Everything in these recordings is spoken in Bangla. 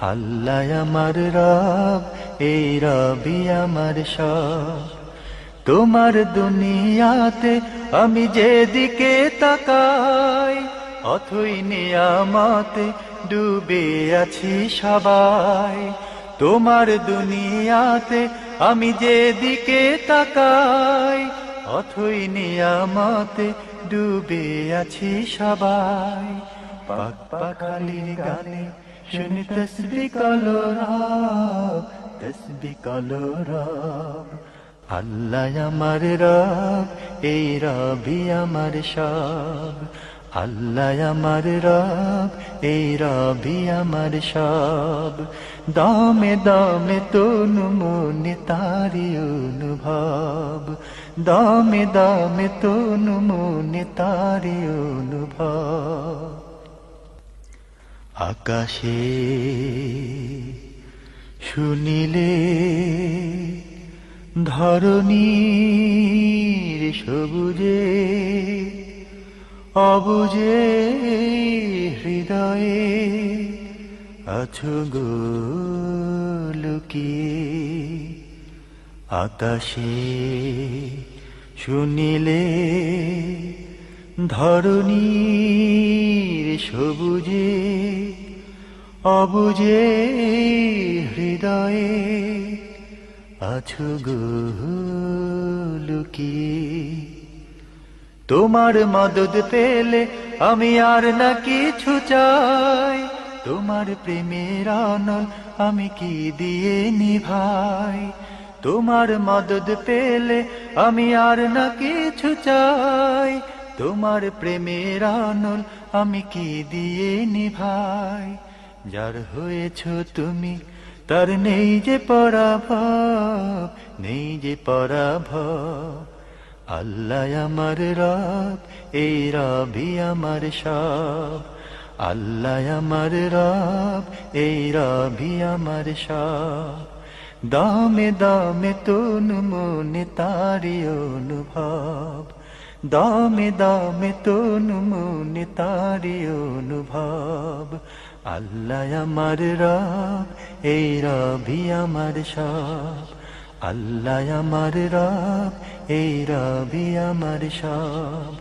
আল্লাহ আমার রব, এই রবি আমার সব। তোমার দুনিয়াতে আমি যেদিকে তাকাই, অথই নিয়ামতে ডুবে আছি সবাই। তোমার দুনিয়াতে আমি যেদিকে তাকাই, অথই নিয়ামতে ডুবে আছি সবাই। পাক পাখালির গানে শুনি তসবি কলো রব, তসবি কলো রব। আল্লাহ আমার রব, এই রবি আমার সব। আল্লাহ আমার রব, এই রবি আমার সব। দামে দামে তনু মনে তারি অনুভব। দামে দামে তনু মনে তারি অনুভব। আকাশে শুনিলে ধরণীর সবুজে অবুজে হৃদয়ে আছো গো লুকিয়ে। আকাশে শুনিলে ধরণীর সবুজে অবুজে হৃদয়ে আছো গো লুকিয়ে তোমার মদত পেলে আমি আর না কিছু চাই। তোমার প্রেমের অনল আমি কি দিয়ে নিভাই? তোমার মদত পেলে আমি আর না কিছু চাই। তোমার প্রেমের অনল আমি কি দিয়ে নিভাই? যার হয়েছ তুমি, তার নেই যে পরাভব, নেই যে পরাভব। আল্লাহ আমার রব, এই রবি আমার সব। আল্লাহ আমার রব, এই রবি আমার সব। দামে দামে তুন মনে তারি অনুভব। দামে দামে তুন মনে তারি অনুভব। আল্লাহ আমার রব, এই রবি আমার সব। আল্লাহ আমার রব, এই রবি আমার সব।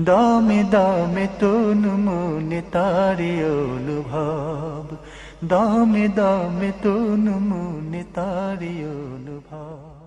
দমে দামে তন মনে তারি অনুভব। দমে দামে তন মনে তারি অনুভব।